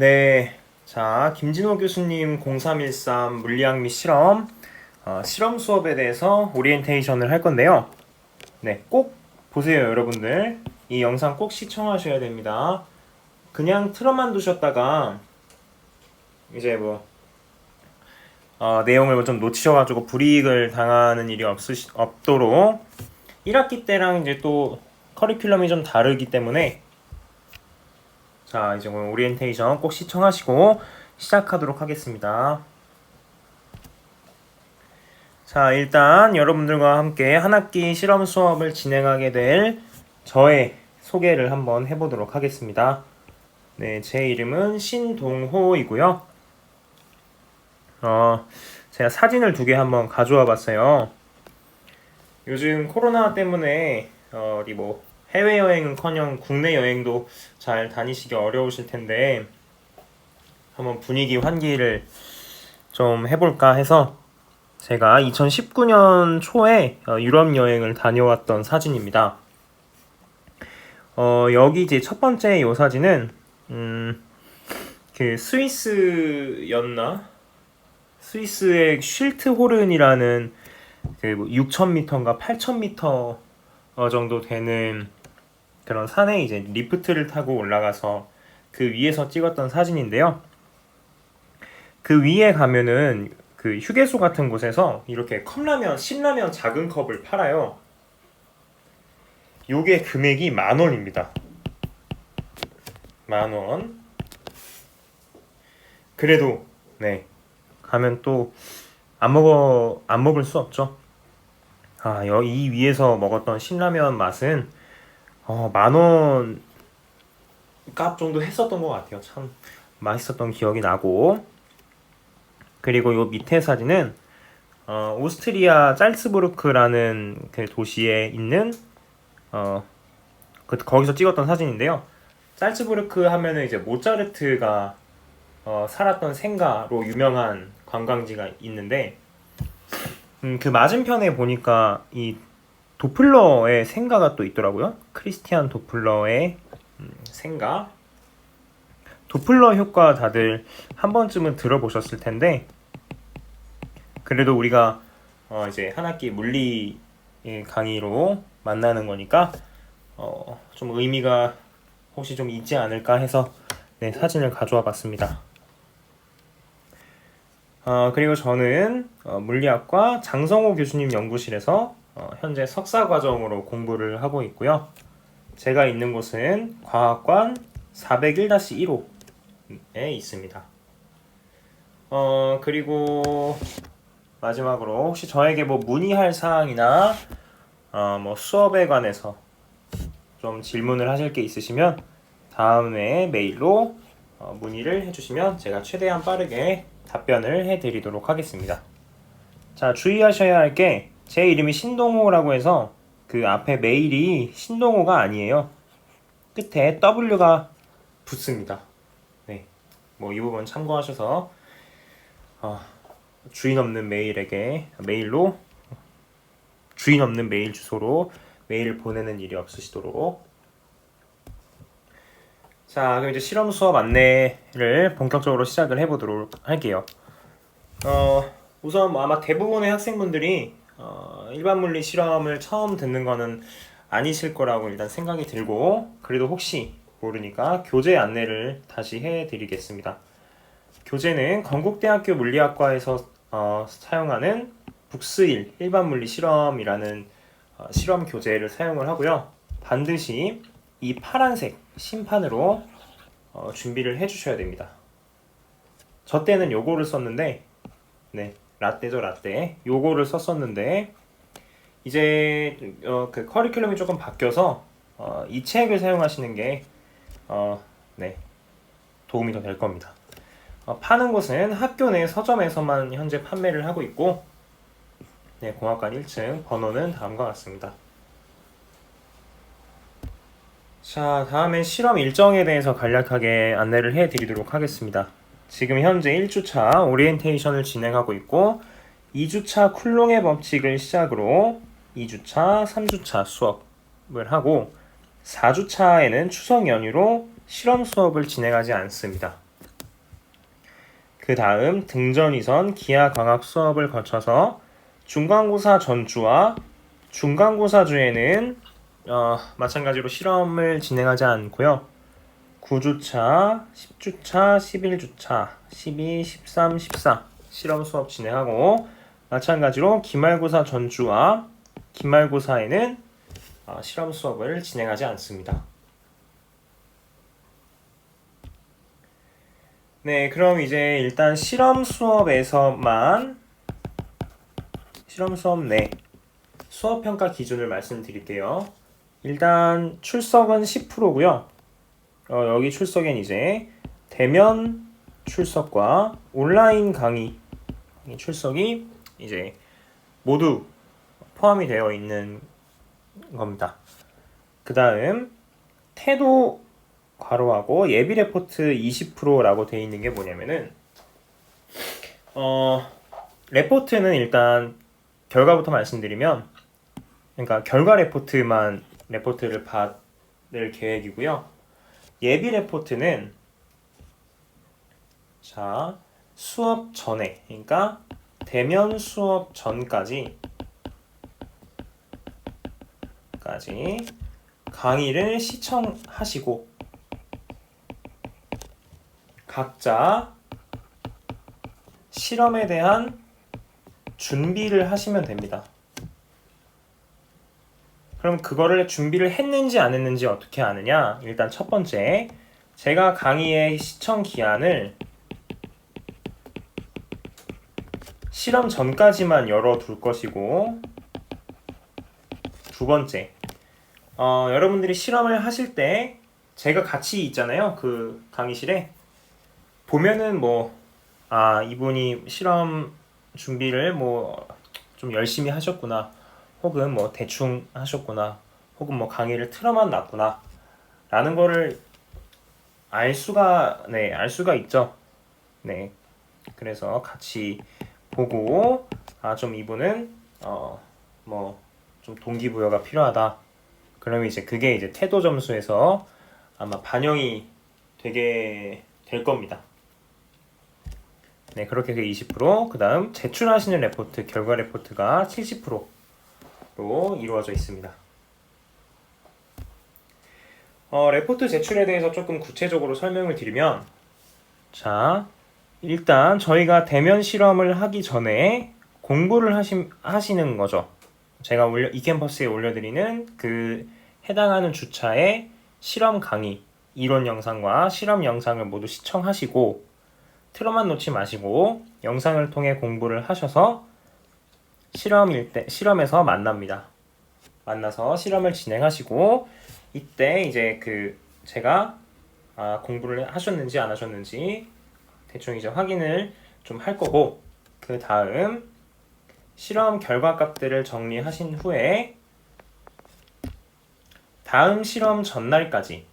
네, 자 김진호 교수님 0313 물리학 및 실험 어, 실험 수업에 대해서 오리엔테이션을 할 건데요. 네, 꼭 보세요, 여러분들. 이 영상 꼭 시청하셔야 됩니다. 그냥 틀어만 두셨다가 이제 뭐 어, 내용을 좀 놓치셔가지고 불이익을 당하는 일이 없으시, 없도록 1학기 때랑 이제 또 커리큘럼이 좀 다르기 때문에 자 이제 오늘 오리엔테이션 꼭 시청하시고 시작하도록 하겠습니다. 자 일단 여러분들과 함께 한 학기 실험 수업을 진행하게 될 저의 소개를 한번 해보도록 하겠습니다. 네, 제 이름은 신동호이고요. 어, 제가 사진을 두 개 한번 가져와 봤어요. 요즘 코로나 때문에 어, 어디 뭐 해외 여행은커녕 국내 여행도 잘 다니시기 어려우실 텐데 한번 분위기 환기를 좀 해볼까 해서 제가 2019년 초에 어, 유럽 여행을 다녀왔던 사진입니다. 어, 여기 이제 첫 번째 요 사진은 음, 그 스위스였나? 스위스의 쉴트호른이라는 그 6,000m인가 8,000m 어, 정도 되는 그런 산에 이제 리프트를 타고 올라가서 그 위에서 찍었던 사진인데요. 그 위에 가면은 그 휴게소 같은 곳에서 이렇게 컵라면, 신라면 작은 컵을 팔아요. 요게 금액이 만 원입니다. 만 원. 그래도 네 가면 또 안 먹어 안 먹을 수 없죠. 아, 여, 이 위에서 먹었던 신라면 맛은 어, 만원 값 정도 했었던 것 같아요. 참 맛있었던 기억이 나고 그리고 요 밑에 사진은 어, 오스트리아 짤츠부르크라는 그 도시에 있는 어, 그, 거기서 찍었던 사진인데요. 짤츠부르크 하면은 이제 모차르트가 어, 살았던 생가로 유명한 관광지가 있는데 음, 그 맞은편에 보니까 이 도플러의 생가가 또 있더라고요. 크리스티안 도플러의 음, 생가. 도플러 효과 다들 한 번쯤은 들어보셨을 텐데 그래도 우리가 어, 이제 한 학기 물리 강의로 만나는 거니까 어, 좀 의미가 혹시 좀 있지 않을까 해서 네, 사진을 가져와 봤습니다. 어, 그리고 저는 어, 물리학과 장성호 교수님 연구실에서 어, 현재 석사 과정으로 공부를 하고 있고요. 제가 있는 곳은 과학관 401-1호에 있습니다. 어, 그리고 마지막으로 혹시 저에게 뭐 문의할 사항이나 어, 뭐 수업에 관해서 좀 질문을 하실 게 있으시면 다음에 메일로 어, 문의를 해주시면 제가 최대한 빠르게 답변을 해드리도록 하겠습니다. 자, 주의하셔야 할게 제 이름이 신동호라고 해서 그 앞에 메일이 신동호가 아니에요. 끝에 W가 붙습니다. 네. 뭐 이 부분 참고하셔서 어, 주인 없는 메일에게 메일로 주인 없는 메일 주소로 메일을 보내는 일이 없으시도록 자, 그럼 이제 실험 수업 안내를 본격적으로 시작을 해보도록 할게요. 어, 우선 뭐 아마 대부분의 학생분들이 어, 일반 물리 실험을 처음 듣는 거는 아니실 거라고 일단 생각이 들고 그래도 혹시 모르니까 교재 안내를 다시 해드리겠습니다. 교재는 건국대학교 물리학과에서 어, 사용하는 북스일 일반 물리 실험이라는 어, 실험 교재를 사용을 하고요. 반드시 이 파란색 심판으로 어, 준비를 해주셔야 됩니다. 저 때는 요거를 썼는데, 네, 라떼죠, 라떼. 요거를 썼었는데, 이제 어, 그 커리큘럼이 조금 바뀌어서 어, 이 책을 사용하시는 게 어, 네, 도움이 더 될 겁니다. 어, 파는 곳은 학교 내 서점에서만 현재 판매를 하고 있고, 네, 공학관 1층 번호는 다음과 같습니다. 자, 다음에 실험 일정에 대해서 간략하게 안내를 해 드리도록 하겠습니다. 지금 현재 1주차 오리엔테이션을 진행하고 있고 2주차 쿨롱의 법칙을 시작으로 2주차, 3주차 수업을 하고 4주차에는 추석 연휴로 실험 수업을 진행하지 않습니다. 그 다음 등전이선 기하과학 수업을 거쳐서 중간고사 전주와 중간고사 주에는 어, 마찬가지로 실험을 진행하지 않고요. 9주차, 10주차, 11주차, 12, 13, 14 실험 수업 진행하고 마찬가지로 기말고사 전주와 기말고사에는 어, 실험 수업을 진행하지 않습니다. 네, 그럼 이제 일단 실험 수업에서만 실험 수업 내 수업 평가 기준을 말씀드릴게요. 일단 출석은 10%고요. 어, 여기 출석엔 이제 대면 출석과 온라인 강의 출석이 이제 모두 포함이 되어 있는 겁니다. 그 다음 태도 괄호하고 예비 레포트 20%라고 되어 있는 게 뭐냐면은 어 레포트는 일단 결과부터 말씀드리면 그러니까 결과 레포트만 레포트를 받을 계획이고요. 예비 레포트는 자 수업 전에 그러니까 대면 수업 전까지 까지 강의를 시청하시고 각자 실험에 대한 준비를 하시면 됩니다. 그럼 그거를 준비를 했는지 안 했는지 어떻게 아느냐? 일단 첫 번째, 제가 강의의 시청 기한을 실험 전까지만 열어둘 것이고, 두 번째, 어, 여러분들이 실험을 하실 때 제가 같이 있잖아요. 그 강의실에. 보면은 뭐, 아, 이분이 실험 준비를 뭐 좀 열심히 하셨구나. 혹은 뭐 대충 하셨구나. 혹은 뭐 강의를 틀어만 놨구나. 라는 거를 알 수가, 네, 알 수가 있죠. 네. 그래서 같이 보고, 아, 좀 이분은, 어, 뭐, 좀 동기부여가 필요하다. 그러면 이제 그게 이제 태도 점수에서 아마 반영이 되게 될 겁니다. 네, 그렇게 그 20%, 그 다음 제출하시는 레포트, 결과 레포트가 70% 로 이루어져 있습니다. 어, 레포트 제출에 대해서 조금 구체적으로 설명을 드리면, 자, 일단 저희가 대면 실험을 하기 전에 공부를 하시, 하시는 거죠. 제가 올려, 이 캠퍼스에 올려드리는 그 해당하는 주차의 실험 강의, 이론 영상과 실험 영상을 모두 시청하시고, 틀어만 놓지 마시고 영상을 통해 공부를 하셔서 실험일 때 실험에서 만납니다. 만나서 실험을 진행하시고 이때 이제 그 제가 아, 공부를 하셨는지 안 하셨는지 대충 이제 확인을 좀 할 거고 그 다음 실험 결과 값들을 정리하신 후에 다음 실험 전날까지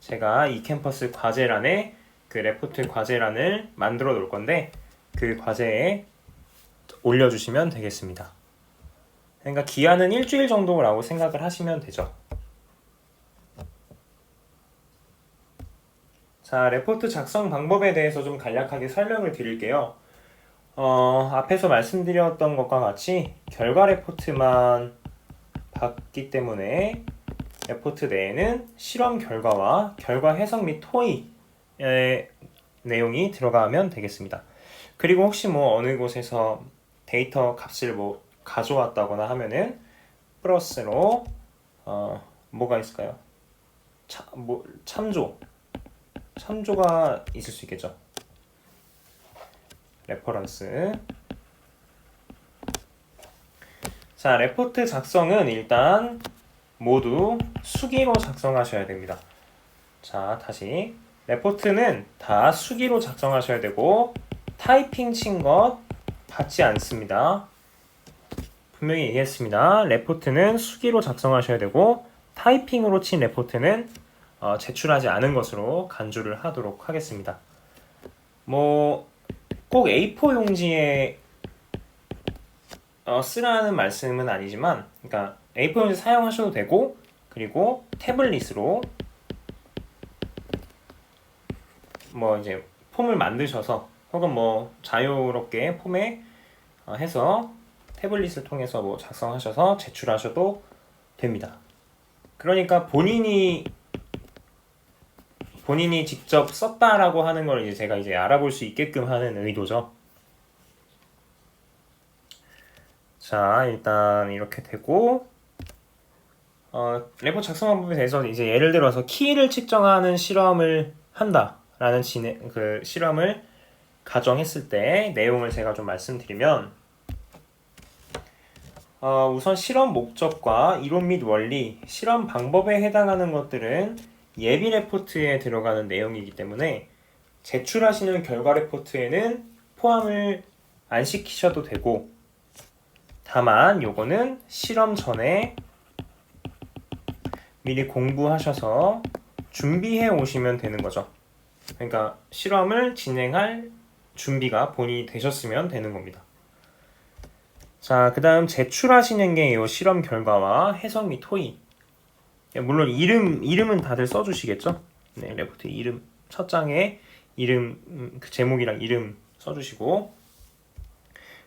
제가 이 캠퍼스 과제란에 그 레포트 과제란을 만들어 놓을 건데 그 과제에 올려주시면 되겠습니다. 그러니까 기한은 일주일 정도라고 생각을 하시면 되죠. 자, 레포트 작성 방법에 대해서 좀 간략하게 설명을 드릴게요. 어, 앞에서 말씀드렸던 것과 같이 결과 레포트만 받기 때문에 레포트 내에는 실험 결과와 결과 해석 및 토의 의 내용이 들어가면 되겠습니다. 그리고 혹시 뭐 어느 곳에서 데이터 값을 뭐 가져왔다거나 하면은 플러스로 어 뭐가 있을까요? 차, 뭐 참조 참조가 있을 수 있겠죠. 레퍼런스 자 레포트 작성은 일단 모두 수기로 작성하셔야 됩니다. 자 다시 레포트는 다 수기로 작성하셔야 되고 타이핑 친 것 받지 않습니다. 분명히 얘기했습니다. 레포트는 수기로 작성하셔야 되고 타이핑으로 친 레포트는 어, 제출하지 않은 것으로 간주를 하도록 하겠습니다. 뭐 꼭 A4 용지에 어, 쓰라는 말씀은 아니지만, 그러니까 A4 용지 사용하셔도 되고, 그리고 태블릿으로 뭐 이제 폼을 만드셔서 혹은 뭐 자유롭게 폼에 어, 해서 태블릿을 통해서 뭐 작성하셔서 제출하셔도 됩니다. 그러니까 본인이 본인이 직접 썼다라고 하는 걸 이제 제가 이제 알아볼 수 있게끔 하는 의도죠. 자, 일단 이렇게 되고 어, 레포 작성 방법에 대해서 이제 예를 들어서 키를 측정하는 실험을 한다라는 진행 그 실험을 가정했을 때 내용을 제가 좀 말씀드리면 어, 우선 실험 목적과 이론 및 원리, 실험 방법에 해당하는 것들은 예비 레포트에 들어가는 내용이기 때문에 제출하시는 결과 레포트에는 포함을 안 시키셔도 되고 다만 요거는 실험 전에 미리 공부하셔서 준비해 오시면 되는 거죠. 그러니까 실험을 진행할 준비가 본인이 되셨으면 되는 겁니다. 자, 그 다음 제출하시는 게 이 실험 결과와 해석 및 토의. 예, 물론 이름, 이름은 다들 써주시겠죠? 네, 레포트 이름, 첫 장에 이름, 음, 그 제목이랑 이름 써주시고,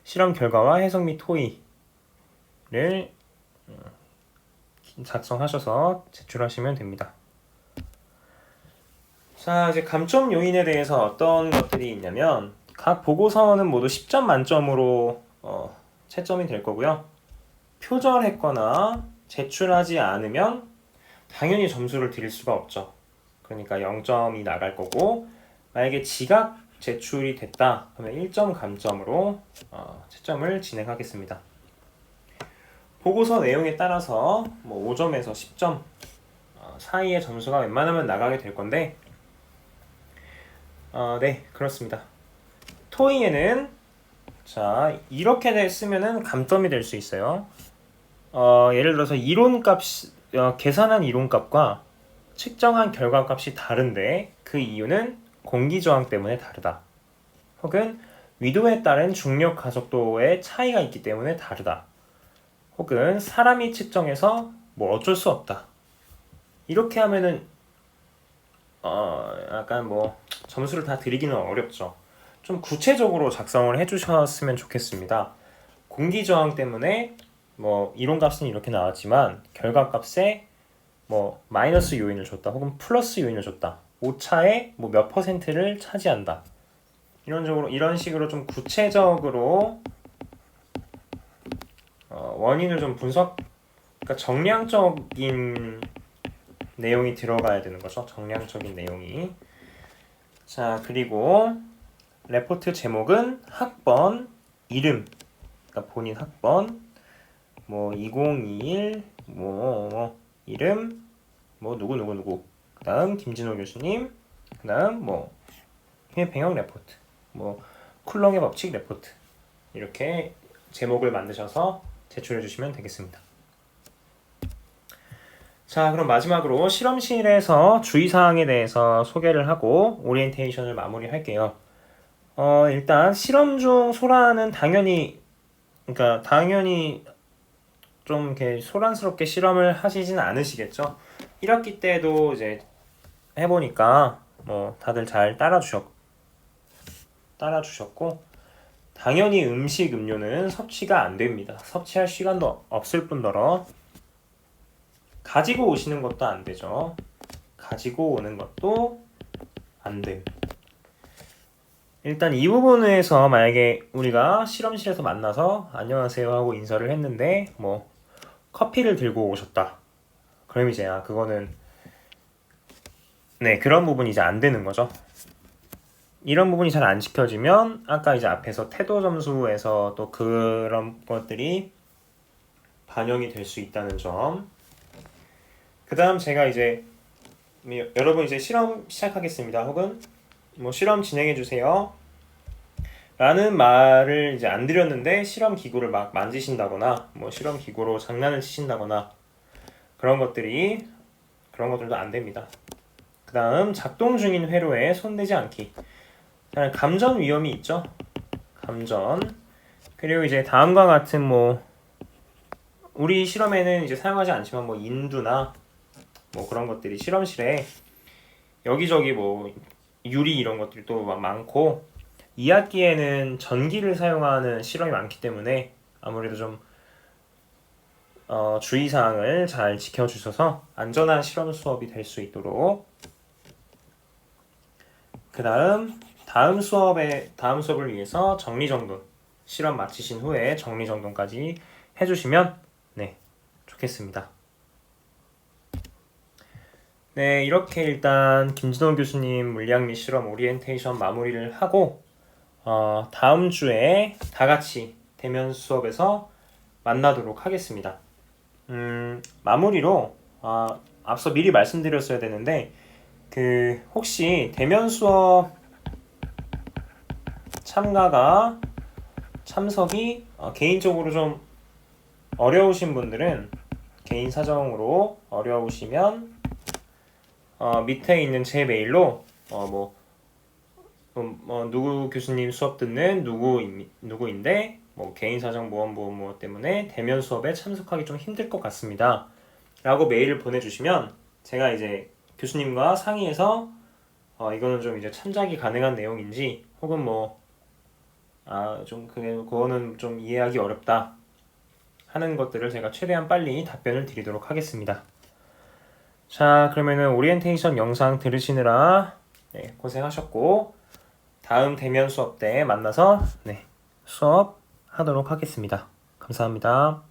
실험 결과와 해석 및 토의를 음, 작성하셔서 제출하시면 됩니다. 자, 이제 감점 요인에 대해서 어떤 것들이 있냐면, 각 보고서는 모두 10점 만점으로 어, 채점이 될 거고요. 표절했거나 제출하지 않으면 당연히 점수를 드릴 수가 없죠. 그러니까 0점이 나갈 거고 만약에 지각 제출이 됐다 그러면 1점 감점으로 어, 채점을 진행하겠습니다. 보고서 내용에 따라서 뭐 5점에서 10점 어, 사이의 점수가 웬만하면 나가게 될 건데 어, 네 그렇습니다. 토이에는 자 이렇게 쓰면은 감점이 될 수 있어요. 어, 예를 들어서 이론값 어, 계산한 이론값과 측정한 결과값이 다른데 그 이유는 공기 저항 때문에 다르다. 혹은 위도에 따른 중력 가속도의 차이가 있기 때문에 다르다. 혹은 사람이 측정해서 뭐 어쩔 수 없다. 이렇게 하면은 어 약간 뭐 점수를 다 드리기는 어렵죠. 좀 구체적으로 작성을 해주셨으면 좋겠습니다. 공기 저항 때문에 뭐 이론 값은 이렇게 나왔지만 결과 값에 뭐 마이너스 요인을 줬다 혹은 플러스 요인을 줬다 오차의 뭐 몇 퍼센트를 차지한다 이런 식으로 이런 식으로 좀 구체적으로 어, 원인을 좀 분석 그러니까 정량적인 내용이 들어가야 되는 거죠 정량적인 내용이 자 그리고 레포트 제목은 학번, 이름, 그러니까 본인 학번, 뭐 2021, 뭐, 뭐 이름, 뭐 누구 누구 누구. 그 다음 김진호 교수님, 그 다음 뭐 힘의 레포트, 뭐 쿨렁의 법칙 레포트 이렇게 제목을 만드셔서 제출해 주시면 되겠습니다. 자, 그럼 마지막으로 실험실에서 주의사항에 대해서 소개를 하고 오리엔테이션을 마무리할게요. 어, 일단 실험 중 소란은 당연히 그러니까 당연히 좀 이렇게 소란스럽게 실험을 하시진 않으시겠죠. 1학기 때도 이제 해 보니까 뭐 다들 잘 따라 주셨 따라 주셨고 당연히 음식 음료는 섭취가 안 됩니다. 섭취할 시간도 없을 뿐더러 가지고 오시는 것도 안 되죠. 가지고 오는 것도 안 됩니다. 일단 이 부분에서 만약에 우리가 실험실에서 만나서 안녕하세요 하고 인사를 했는데 뭐 커피를 들고 오셨다. 그럼 이제 아 그거는 네 그런 부분이 이제 안 되는 거죠. 이런 부분이 잘 안 지켜지면 아까 이제 앞에서 태도 점수에서 또 그런 것들이 반영이 될 수 있다는 점. 그 다음 제가 이제 여러분 이제 실험 시작하겠습니다. 혹은 뭐 실험 진행해 주세요. 라는 말을 이제 안 드렸는데 실험 기구를 막 만지신다거나 뭐 실험 기구로 장난을 치신다거나 그런 것들이 그런 것들도 안 됩니다. 그 다음 작동 중인 회로에 손대지 않기. 감전 위험이 있죠. 감전. 그리고 이제 다음과 같은 뭐 우리 실험에는 이제 사용하지 않지만 뭐 인두나 뭐 그런 것들이 실험실에 여기저기 뭐 유리 이런 것들이 또 많고 2학기에는 전기를 사용하는 실험이 많기 때문에 아무래도 좀 어, 주의사항을 잘 지켜주셔서 안전한 실험 수업이 될 수 있도록 그 다음 다음 수업에 다음 수업을 위해서 정리정돈 실험 마치신 후에 정리정돈까지 해주시면 네 좋겠습니다. 네 이렇게 일단 김진호 교수님 물리학 및 실험 오리엔테이션 마무리를 하고 어, 다음 주에 다 같이 대면 수업에서 만나도록 하겠습니다. 음, 마무리로 아, 앞서 미리 말씀드렸어야 되는데 그 혹시 대면 수업 참가가 참석이 어, 개인적으로 좀 어려우신 분들은 개인 사정으로 어려우시면 어, 밑에 있는 제 메일로 어, 뭐, 음, 뭐 누구 교수님 수업 듣는 누구 누구인데 뭐 개인 사정 모험 보험 뭐 때문에 대면 수업에 참석하기 좀 힘들 것 같습니다. 라고 메일을 보내주시면 제가 이제 교수님과 상의해서 어, 이거는 좀 이제 참작이 가능한 내용인지 혹은 뭐 아, 좀 그게 그거는 좀 이해하기 어렵다 하는 것들을 제가 최대한 빨리 답변을 드리도록 하겠습니다. 자, 그러면은 오리엔테이션 영상 들으시느라 네, 고생하셨고 다음 대면 수업 때 만나서 네, 수업 하도록 하겠습니다. 감사합니다.